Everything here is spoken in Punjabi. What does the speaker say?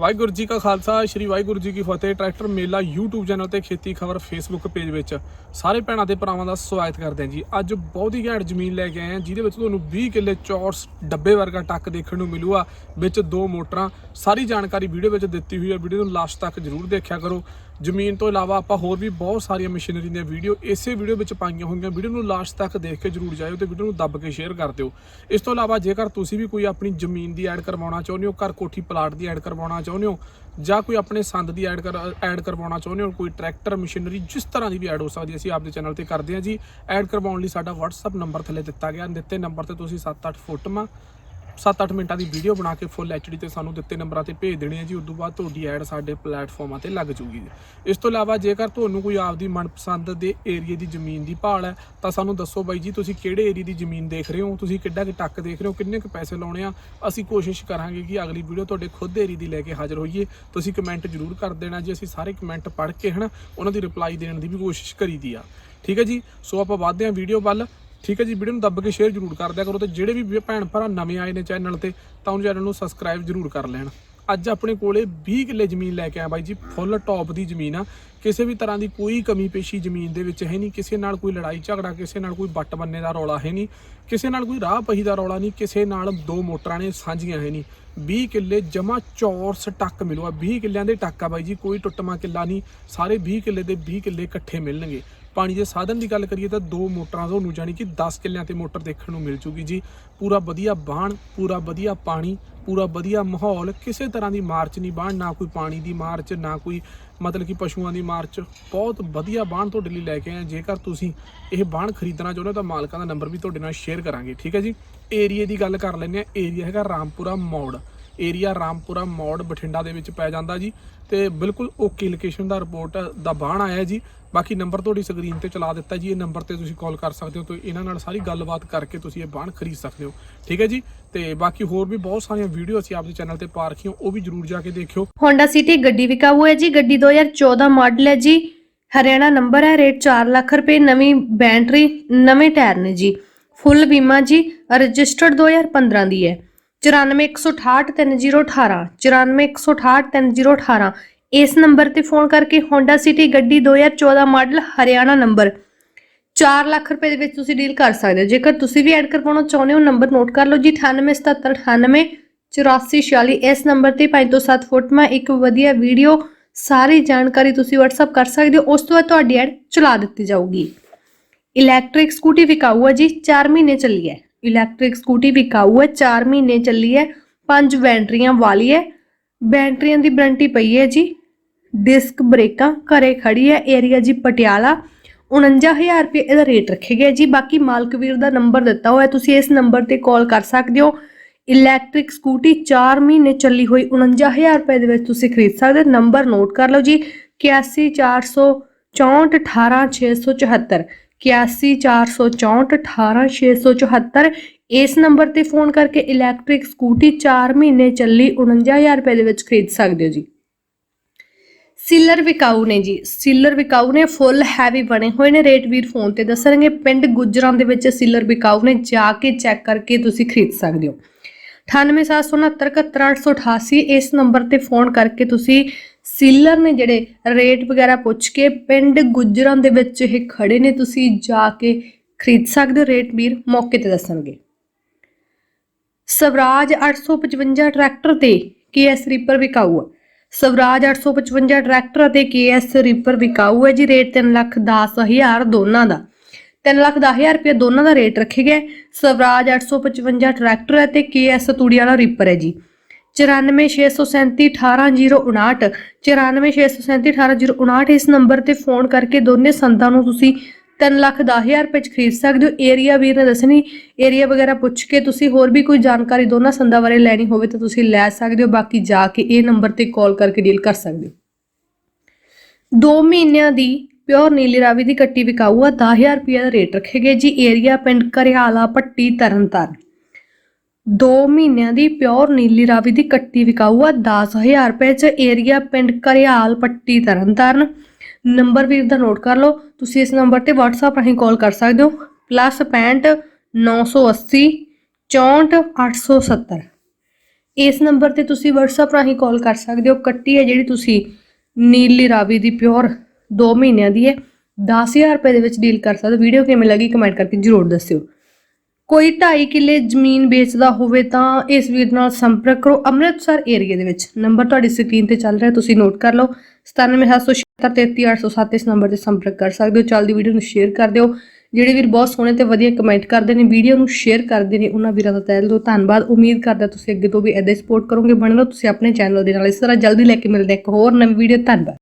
ਵਾਹਿਗੁਰੂ ਜੀ ਕਾ ਖਾਲਸਾ, ਸ੍ਰੀ ਵਾਹਿਗੁਰੂ ਜੀ ਕੀ ਫਤਿਹ। ਟਰੈਕਟਰ ਮੇਲਾ YouTube ਚੈਨਲ ਤੇ ਖੇਤੀ ਖਬਰ Facebook ਪੇਜ ਵਿੱਚ ਸਾਰੇ ਭੈਣਾਂ ਤੇ ਭਰਾਵਾਂ ਦਾ ਸਵਾਗਤ ਕਰਦੇ ਹਾਂ ਜੀ। ਅੱਜ ਬਹੁਤ ਹੀ ਘੈਂਟ ਜ਼ਮੀਨ ਲੈ ਕੇ ਆਏ ਹਾਂ, ਜਿਹਦੇ ਵਿੱਚ ਤੁਹਾਨੂੰ 20 ਕਿੱਲੇ ਚੌਰਸ ਡੱਬੇ ਵਰਗਾ ਟੱਕ ਦੇਖਣ ਨੂੰ ਮਿਲੂਗਾ, ਵਿੱਚ ਦੋ ਮੋਟਰਾਂ। ਸਾਰੀ ਜਾਣਕਾਰੀ ਵੀਡੀਓ ਵਿੱਚ ਦਿੱਤੀ ਹੋਈ ਹੈ, ਵੀਡੀਓ ਨੂੰ ਲਾਸਟ ਤੱਕ ਜਰੂਰ ਦੇਖਿਆ ਕਰੋ। ਜ਼ਮੀਨ ਤੋਂ ਇਲਾਵਾ ਆਪਾਂ ਹੋਰ ਵੀ ਬਹੁਤ ਸਾਰੀਆਂ ਮਸ਼ੀਨਰੀ ਦੀਆਂ ਵੀਡੀਓ ਇਸੇ ਵੀਡੀਓ ਵਿੱਚ ਪਾਈਆਂ ਹੋਈਆਂ। ਵੀਡੀਓ ਨੂੰ ਲਾਸਟ ਤੱਕ ਦੇਖ ਕੇ ਜਰੂਰ ਜਾਇਓ ਤੇ ਵੀਡੀਓ ਨੂੰ ਦੱਬ ਕੇ ਸ਼ੇਅਰ ਕਰ ਦਿਓ। ਇਸ ਤੋਂ ਇਲਾਵਾ ਜੇਕਰ ਤੁਸੀਂ ਵੀ ਕੋਈ ਆਪਣੀ ਜ਼ਮੀਨ ਦੀ ਐਡ ਕਰਵਾਉਣਾ ਚਾਹੁੰਦੇ ਹੋ ਘਰ ਕੋਠੀ ਪਲਾਟ ਦੀ ਐਡ ਕਰਵਾਉਣਾ ਚਾਹੁੰਦੇ ਹੋ ਜਾਂ ਕੋਈ ਆਪਣੇ ਸੰਦ ਦੀ ਐਡ ਕਰ ਐਡ ਕਰਵਾਉਣਾ ਚਾਹੁੰਦੇ ਹੋ ਕੋਈ ਟਰੈਕਟਰ ਮਸ਼ੀਨਰੀ ਜਿਸ ਤਰ੍ਹਾਂ ਦੀ ਵੀ ਐਡ ਹੋ ਸਕਦੀ ਹੈ, ਅਸੀਂ ਆਪਦੇ ਚੈਨਲ ਤੇ ਕਰਦੇ ਹਾਂ ਜੀ। ਐਡ ਕਰਵਾਉਣ ਲਈ ਸਾਡਾ WhatsApp ਨੰਬਰ ਥੱਲੇ ਦਿੱਤਾ ਗਿਆ। ਦਿੱਤੇ ਨੰਬਰ ਤੇ ਤੁਸੀਂ 7-8 ਫੋਟੋਆਂ 7-8 ਮਿੰਟਾਂ ਦੀ ਵੀਡੀਓ ਬਣਾ ਕੇ ਫੁੱਲ ਐਚਡੀ ਤੇ ਸਾਨੂੰ ਦਿੱਤੇ ਨੰਬਰਾਂ ਤੇ ਭੇਜ ਦੇਣੀ ਹੈ ਜੀ। ਉਦੋਂ ਬਾਅਦ ਤੁਹਾਡੀ ਐਡ ਸਾਡੇ ਪਲੇਟਫਾਰਮਾਂ ਤੇ ਲੱਗ ਜੂਗੀ। ਜੀ ਇਸ ਤੋਂ ਇਲਾਵਾ ਜੇਕਰ ਤੁਹਾਨੂੰ ਕੋਈ ਆਪਦੀ ਮਨਪਸੰਦ ਦੇ ਏਰੀਏ ਦੀ ਜ਼ਮੀਨ ਦੀ ਭਾਲ ਹੈ, ਤਾਂ ਸਾਨੂੰ ਦੱਸੋ ਬਾਈ ਜੀ, ਤੁਸੀਂ ਕਿਹੜੇ ਏਰੀਏ ਦੀ ਜ਼ਮੀਨ ਦੇਖ ਰਹੇ ਹੋ? ਤੁਸੀਂ ਕਿੱਡਾ ਕਿ ਟੱਕ ਦੇਖ ਰਹੇ ਹੋ? ਕਿੰਨੇ ਕੁ ਪੈਸੇ ਲਾਉਣੇ ਆ? ਅਸੀਂ ਕੋਸ਼ਿਸ਼ ਕਰਾਂਗੇ ਕਿ ਅਗਲੀ ਵੀਡੀਓ ਤੁਹਾਡੇ ਖੁਦ ਦੇ ਏਰੀਏ ਦੀ ਲੈ ਕੇ ਹਾਜ਼ਰ ਹੋਈਏ। ਤੁਸੀਂ ਕਮੈਂਟ ਜ਼ਰੂਰ ਕਰ ਦੇਣਾ ਜੀ। ਅਸੀਂ ਸਾਰੇ ਕਮੈਂਟ ਪੜ੍ਹ ਕੇ ਹਨਾ, ਉਹਨਾਂ ਦੀ ਰਿਪਲਾਈ ਦੇਣ ਦੀ ਵੀ ਕੋਸ਼ਿਸ਼ ਕਰੀਦੀ ਆ। ਠੀਕ ਹੈ ਜੀ? ਸੋ ਆਪਾਂ ਵਧਦੇ ਹਾਂ ਵੀਡੀਓ ਵੱਲ। ਠੀਕ ਹੈ ਜੀ, ਵੀਡੀਓ ਨੂੰ ਦੱਬ ਕੇ ਸ਼ੇਅਰ ਜ਼ਰੂਰ ਕਰ ਦਿਆ ਕਰੋ ਤੇ ਜਿਹੜੇ ਵੀ ਭੈਣ ਭਰਾ ਨਵੇਂ ਆਏ ਨੇ ਚੈਨਲ ਤੇ, ਤਾਂ ਉਹ ਚੈਨਲ ਨੂੰ ਸਬਸਕ੍ਰਾਈਬ ਜ਼ਰੂਰ ਕਰ ਲੈਣ। ਅੱਜ ਆਪਣੇ ਕੋਲੇ 20 ਕਿੱਲੇ ਜ਼ਮੀਨ ਲੈ ਕੇ ਆਇਆ ਬਾਈ ਜੀ ਫੁੱਲ ਟੌਪ ਦੀ ਜ਼ਮੀਨ ਆ। ਕਿਸੇ ਵੀ ਤਰ੍ਹਾਂ ਦੀ ਕੋਈ ਕਮੀ ਪੇਸ਼ੀ ਜ਼ਮੀਨ ਦੇ ਵਿੱਚ ਹੈ ਨਹੀਂ, ਕਿਸੇ ਨਾਲ ਕੋਈ ਲੜਾਈ ਝਗੜਾ, ਕਿਸੇ ਨਾਲ ਕੋਈ ਬੱਟ ਬੰਨੇ ਦਾ ਰੌਲਾ ਹੈ ਨਹੀਂ, ਕਿਸੇ ਨਾਲ ਕੋਈ ਰਾਹ ਪਹੀ ਦਾ ਰੌਲਾ ਨਹੀਂ, ਕਿਸੇ ਨਾਲ ਦੋ ਮੋਟਰਾਂ ਨੇ ਸਾਂਝੀਆਂ ਹੈ ਨਹੀਂ। 20 ਕਿੱਲੇ ਜਮਾ ਚੌਰਸ ਟੱਕ ਮਿਲੂਗਾ 20 ਕਿੱਲਿਆਂ ਦੇ ਟੱਕ ਆ ਬਾਈ ਜੀ, ਕੋਈ ਟੁੱਟਮਾ ਕਿੱਲਾ ਨਹੀਂ। ਸਾਰੇ 20 ਕਿੱਲੇ ਦੇ 20 ਕਿੱਲੇ ਇਕੱਠੇ ਮਿਲਣਗੇ। ਪਾਣੀ ਦੇ ਸਾਧਨ ਦੀ ਗੱਲ ਕਰੀਏ ਤਾਂ ਦੋ ਮੋਟਰਾਂ ਤੁਹਾਨੂੰ ਜਾਣੀ ਕਿ 10 ਕਿੱਲਿਆਂ ਤੇ ਮੋਟਰ ਦੇਖਣ ਨੂੰ ਮਿਲ ਜੂਗੀ ਜੀ। ਪੂਰਾ ਵਧੀਆ ਬਾਣ ਪੂਰਾ ਵਧੀਆ ਪਾਣੀ, ਪੂਰਾ ਵਧੀਆ ਮਾਹੌਲ। ਕਿਸੇ ਤਰ੍ਹਾਂ ਦੀ ਮਾਰਚ ਨਹੀਂ ਬਾਣ ਨਾ ਕੋਈ ਪਾਣੀ ਦੀ ਮਾਰਚ, ਨਾ ਕੋਈ ਮਤਲਬ ਕਿ ਪਸ਼ੂਆਂ ਦੀ ਮਾਰਚ। ਬਹੁਤ ਵਧੀਆ ਬਾਣ ਤੁਹਾਡੇ ਲਈ ਲੈ ਕੇ ਆਏ ਜੇਕਰ ਤੁਸੀਂ ਇਹ ਬਾਣ ਖਰੀਦਣਾ ਚਾਹੁੰਦੇ ਹੋ ਤਾਂ ਮਾਲਕਾਂ ਦਾ ਨੰਬਰ ਵੀ ਤੁਹਾਡੇ ਨਾਲ ਸ਼ੇਅਰ ਕਰਾਂਗੇ। ਠੀਕ ਹੈ ਜੀ? ਏਰੀਏ ਦੀ ਗੱਲ ਕਰ ਲੈਂਦੇ ਆ ਏਰੀਆ ਹੈਗਾ ਰਾਮਪੁਰਾ ਮੋੜ। ਏਰੀਆ ਰਾਮਪੁਰਾ ਮੋੜ ਬਠਿੰਡਾ ਦੇ ਵਿੱਚ ਪੈ ਜਾਂਦਾ ਜੀ। ਤੇ ਬਿਲਕੁਲ ਓਕੇ ਲੋਕੇਸ਼ਨ ਦਾ ਰਿਪੋਰਟ ਦਾ ਬਾਣ ਆਇਆ ਜੀ। ਬਾਕੀ ਨੰਬਰ ਤੁਹਾਡੀ ਸਕਰੀਨ ਤੇ ਚਲਾ ਦਿੱਤਾ ਜੀ। ਇਹ ਨੰਬਰ ਤੇ ਤੁਸੀਂ ਕਾਲ ਕਰ ਸਕਦੇ ਹੋ ਤੇ ਇਹਨਾਂ ਨਾਲ ਸਾਰੀ ਗੱਲਬਾਤ ਕਰਕੇ ਤੁਸੀਂ ਇਹ ਬਾਣ ਖਰੀਦ ਸਕਦੇ ਹੋ। ਠੀਕ ਹੈ ਜੀ? ਤੇ ਬਾਕੀ ਹੋਰ ਵੀ ਬਹੁਤ ਸਾਰੀਆਂ ਵੀਡੀਓ ਅਸੀਂ ਆਪਦੇ ਚੈਨਲ ਤੇ ਪਾ ਰੱਖੀਆਂ, ਉਹ ਵੀ ਜਰੂਰ ਜਾ ਕੇ ਦੇਖਿਓ। ਹੋਂਡਾ ਸਿਟੀ ਗੱਡੀ ਵਿਕਾਊ ਹੈ ਜੀ। ਗੱਡੀ 2014 ਮਾਡਲ ਹੈ ਜੀ। ਹਰਿਆਣਾ ਨੰਬਰ ਹੈ ਰੇਟ 4 ਲੱਖ ਰੁਪਏ, ਨਵੀਂ ਬੈਟਰੀ ਨਵੇਂ ਟਾਇਰ ਨੇ ਜੀ। ਫੁੱਲ ਬੀਮਾ ਜੀ ਰਜਿਸਟਰਡ 2015 ਦੀ ਹੈ। 9416833018 9416833018 ਇਸ ਨੰਬਰ ਤੇ ਫੋਨ ਕਰਕੇ ਹੋਂਡਾ ਸਿਟੀ ਗੱਡੀ 2014 ਮਾਡਲ ਹਰਿਆਣਾ ਨੰਬਰ। 4 ਲੱਖ ਰੁਪਏ ਦੇ ਵਿੱਚ ਤੁਸੀਂ ਡੀਲ ਕਰ ਸਕਦੇ ਹੋ। ਜੇਕਰ ਤੁਸੀਂ ਵੀ ਐਡ ਕਰਵਾਉਣਾ ਚਾਹੁੰਦੇ ਹੋ, ਨੰਬਰ ਨੋਟ ਕਰ ਲਓ ਜੀ। 987798 8446 ਇਸ ਨੰਬਰ ਤੇ 5 ਤੋਂ 7 ਫੁੱਟ ਮੈਂ ਇੱਕ ਵਧੀਆ ਵੀਡੀਓ, ਸਾਰੀ ਜਾਣਕਾਰੀ ਤੁਸੀਂ WhatsApp ਕਰ ਸਕਦੇ ਹੋ। ਉਸ ਤੋਂ ਬਾਅਦ ਤੁਹਾਡੀ ਐਡ ਚਲਾ ਦਿੱਤੀ ਜਾਊਗੀ। ਇਲੈਕਟ੍ਰਿਕ ਸਕੂਟੀ ਵਿਕਾਊ ਹੈ ਜੀ 4 ਮਹੀਨੇ ਚੱਲੀ ਹੈ ਇਲੈਕਟ੍ਰਿਕ ਸਕੂਟੀ ਵਿਕਾਊ ਹੈ 4 ਮਹੀਨੇ ਚੱਲੀ ਹੈ ਪੰਜ ਬੈਟਰੀਆਂ ਵਾਲੀ ਹੈ ਬੈਟਰੀਆਂ ਦੀ ਵਾਰੰਟੀ ਪਈ ਹੈ ਜੀ। ਡਿਸਕ ਬ੍ਰੇਕਾਂ, ਘਰੇ ਖੜੀ ਹੈ ਏਰੀਆ ਜੀ ਪਟਿਆਲਾ। 49000 ਰੁਪਏ ਇਹਦਾ ਰੇਟ ਰੱਖਿਆ ਗਿਆ ਜੀ। ਬਾਕੀ ਮਾਲਕ ਵੀਰ ਦਾ ਨੰਬਰ ਦਿੱਤਾ ਹੋਇਆ, ਤੁਸੀਂ ਇਸ ਨੰਬਰ ਤੇ ਕਾਲ ਕਰ ਸਕਦੇ ਹੋ। ਇਲੈਕਟ੍ਰਿਕ ਸਕੂਟੀ 4 ਮਹੀਨੇ ਚੱਲੀ ਹੋਈ 49000 ਰੁਪਏ ਦੇ ਵਿੱਚ ਤੁਸੀਂ ਖਰੀਦ ਸਕਦੇ ਹੋ। ਨੰਬਰ ਨੋਟ ਕਰ ਲਓ ਜੀ 8146418674 8146418674 ਇਸ ਨੰਬਰ ਤੇ ਫੋਨ ਕਰਕੇ ਇਲੈਕਟ੍ਰਿਕ ਸਕੂਟੀ 4 ਮਹੀਨੇ ਚੱਲੀ 49000 ਰੁਪਏ ਦੇ ਵਿੱਚ ਖਰੀਦ ਸਕਦੇ ਹੋ ਜੀ। ਸਿਲਰ ਵਿਕਾਊ ਨੇ ਜੀ। ਸਿਲਰ ਵਿਕਾਊ ਨੇ ਫੁੱਲ ਹੈਵੀ ਬਣੇ ਹੋਏ ਨੇ ਰੇਟ ਵੀਰ ਫੋਨ ਤੇ ਦੱਸਣਗੇ। ਪਿੰਡ ਗੁਜਰਾਂ ਦੇ ਵਿੱਚ ਸਿਲਰ ਵਿਕਾਊ ਨੇ ਜਾ ਕੇ ਚੈੱਕ ਕਰਕੇ ਤੁਸੀਂ ਖਰੀਦ ਸਕਦੇ ਹੋ। 9876977888 ਇਸ ਨੰਬਰ ਤੇ ਫੋਨ ਕਰਕੇ ਤੁਸੀਂ ਸੀਲਰ ਨੇ ਜਿਹੜੇ ਰੇਟ ਵਗੈਰਾ ਪੁੱਛ ਕੇ ਪਿੰਡ ਗੁਜਰਾਂ ਦੇ ਵਿੱਚ ਇਹ ਖੜੇ ਨੇ, ਤੁਸੀਂ ਜਾ ਕੇ ਖਰੀਦ ਸਕਦੇ ਹੋ ਰੇਟ ਵੀਰ, ਮੌਕੇ ਤੇ ਦੱਸਣਗੇ। ਸਵਰਾਜ 855 ਟਰੈਕਟਰ ਤੇ ਕੇਐਸ ਰੀਪਰ ਵਿਕਾਊ ਹੈ ਸਵਰਾਜ 855 ਟਰੈਕਟਰ ਅਤੇ ਕੇਐਸ ਰੀਪਰ ਵਿਕਾਊ ਹੈ ਜੀ, ਰੇਟ 3 ਲੱਖ 10 ਹਜ਼ਾਰ ਦੋਨਾਂ ਦਾ। 3 ਲੱਖ 10 ਹਜ਼ਾਰ ਰੁਪਏ ਦੋਨਾਂ ਦਾ ਰੇਟ ਰੱਖੇ ਗਏ। ਸਵਰਾਜ 855 ਟਰੈਕਟਰ ਹੈ ਤੇ ਕੇਐਸ ਤੂੜੀ ਵਾਲਾ ਰੀਪਰ ਹੈ ਜੀ। 9467318059 9467318059 ਇਸ ਨੰਬਰ ਤੇ ਫੋਨ ਕਰਕੇ ਦੋਨੇ ਸੰਦਾਂ ਨੂੰ ਤੁਸੀਂ 3 ਲੱਖ 10 ਹਜ਼ਾਰ ਰੁਪਏ ਚ ਖਰੀਦ ਸਕਦੇ ਹੋ। ਏਰੀਆ ਵੀਰ ਨੇ ਦੱਸਣੀ ਏਰੀਆ ਵਗੈਰਾ ਪੁੱਛ ਕੇ ਤੁਸੀਂ ਹੋਰ ਵੀ ਕੋਈ ਜਾਣਕਾਰੀ ਦੋਨਾਂ ਸੰਦਾਂ ਬਾਰੇ ਲੈਣੀ ਹੋਵੇ ਤਾਂ ਤੁਸੀਂ ਲੈ ਸਕਦੇ ਹੋ, ਬਾਕੀ ਜਾ ਕੇ ਇਹ ਨੰਬਰ ਤੇ ਕਾਲ ਕਰਕੇ ਡੀਲ ਕਰ ਸਕਦੇ ਹੋ। 2 ਮਹੀਨਿਆਂ ਦੀ ਪਿਓਰ ਨੀਲੀ ਰਾਵੀ ਦੀ ਕੱਟੀ ਵਿਕਾਊ ਆ 10000 ਰੁਪਏ ਦਾ ਰੇਟ ਰੱਖੇਗਾ ਜੀ। ਏਰੀਆ ਪਿੰਡ ਕਰਿਆਲਾ ਪੱਟੀ ਤਰਨਤਾਰਨ। 2 ਮਹੀਨਿਆਂ ਦੀ ਪਿਓਰ ਨੀਲੀ ਰਾਵੀ ਦੀ ਕੱਟੀ ਵਿਕਾਊ ਆ 10000 ਰੁਪਏ ਚ ਏਰੀਆ ਪਿੰਡ ਕਰਿਆਲ ਪੱਟੀ ਤਰਨਤਾਰਨ। ਨੰਬਰ ਵੀ ਦਾ ਨੋਟ ਕਰ ਲਓ। ਤੁਸੀਂ ਇਸ ਨੰਬਰ ਤੇ WhatsApp ਰਾਹੀਂ ਕਾਲ ਕਰ ਸਕਦੇ ਹੋ। +65 980 64 870 ਇਸ ਨੰਬਰ ਤੇ ਤੁਸੀਂ WhatsApp ਰਾਹੀਂ ਕਾਲ ਕਰ ਸਕਦੇ ਹੋ। ਕੱਟੀ ਹੈ ਜਿਹੜੀ ਤੁਸੀਂ ਨੀਲੀ ਰਾਵੀ ਦੀ ਪਿਓਰ 2 ਮਹੀਨਿਆਂ ਦੀ ਹੈ। 10000 ਰੁਪਏ ਦੇ ਵਿੱਚ ਡੀਲ ਕਰ ਸਕਦੇ ਵੀਡੀਓ ਕਿਵੇਂ ਲੱਗੀ ਕਮੈਂਟ ਕਰਕੇ ਜਰੂਰ ਦੱਸਿਓ। ਕੋਈ 2.5 ਕਿੱਲੇ ਜ਼ਮੀਨ ਵੇਚਦਾ ਹੋਵੇ ਤਾਂ ਇਸ ਵੀਰ ਨਾਲ ਸੰਪਰਕ ਕਰੋ। ਅੰਮ੍ਰਿਤਸਰ ਏਰੀਆ ਦੇ ਵਿੱਚ ਨੰਬਰ ਤੁਹਾਡੀ ਸਕਰੀਨ ਤੇ ਚੱਲ ਰਿਹਾ, ਤੁਸੀਂ ਨੋਟ ਕਰ ਲਓ। 9776733807 ਇਸ ਨੰਬਰ ਤੇ ਸੰਪਰਕ ਕਰ ਸਕਦੇ ਹੋ। ਚੱਲਦੀ ਵੀਡੀਓ ਨੂੰ ਸ਼ੇਅਰ ਕਰ ਦਿਓ। ਜਿਹੜੇ ਵੀਰ ਬਹੁਤ ਸੋਹਣੇ ਤੇ ਵਧੀਆ ਕਮੈਂਟ ਕਰਦੇ ਨੇ ਵੀਡੀਓ ਨੂੰ ਸ਼ੇਅਰ ਕਰਦੇ ਨੇ, ਉਹਨਾਂ ਵੀਰਾਂ ਦਾ ਤਹਿ ਦਿਲੋਂ ਧੰਨਵਾਦ। ਉਮੀਦ ਕਰਦਾ ਤੁਸੀਂ ਅੱਗੇ ਤੋਂ ਵੀ ਐਦਾਂ ਸਪੋਰਟ ਕਰੋਗੇ, ਬਣ ਲਓ ਤੁਸੀਂ ਆਪਣੇ ਚੈਨਲ ਦੇ ਨਾਲ ਇਸ ਤਰ੍ਹਾਂ ਜਲਦੀ ਲੈ ਕੇ ਮਿਲਦੇ ਇੱਕ ਹੋਰ ਨਵੀਂ ਵੀਡੀਓ ਧੰਨਵਾਦ।